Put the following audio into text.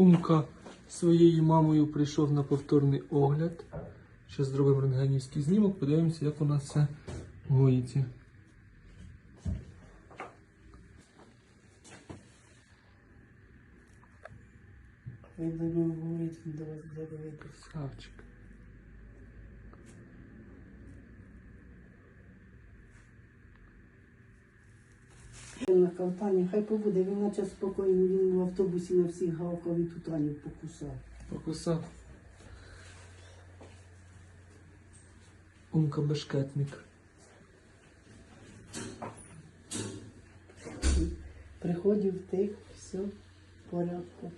Умка своєю мамою прийшов на повторний огляд. Зараз зробимо рентгенівський знімок, подивимося, як у нас все гоїться. Видно, ну, говорить, він до вас. Савчик. Він на кавтані, хай побуде, він наче спокійно, він в автобусі на всіх гавкав і тут Аню покусав. Покусав. Умка бешкетник. Приходив тих, все, в порядку.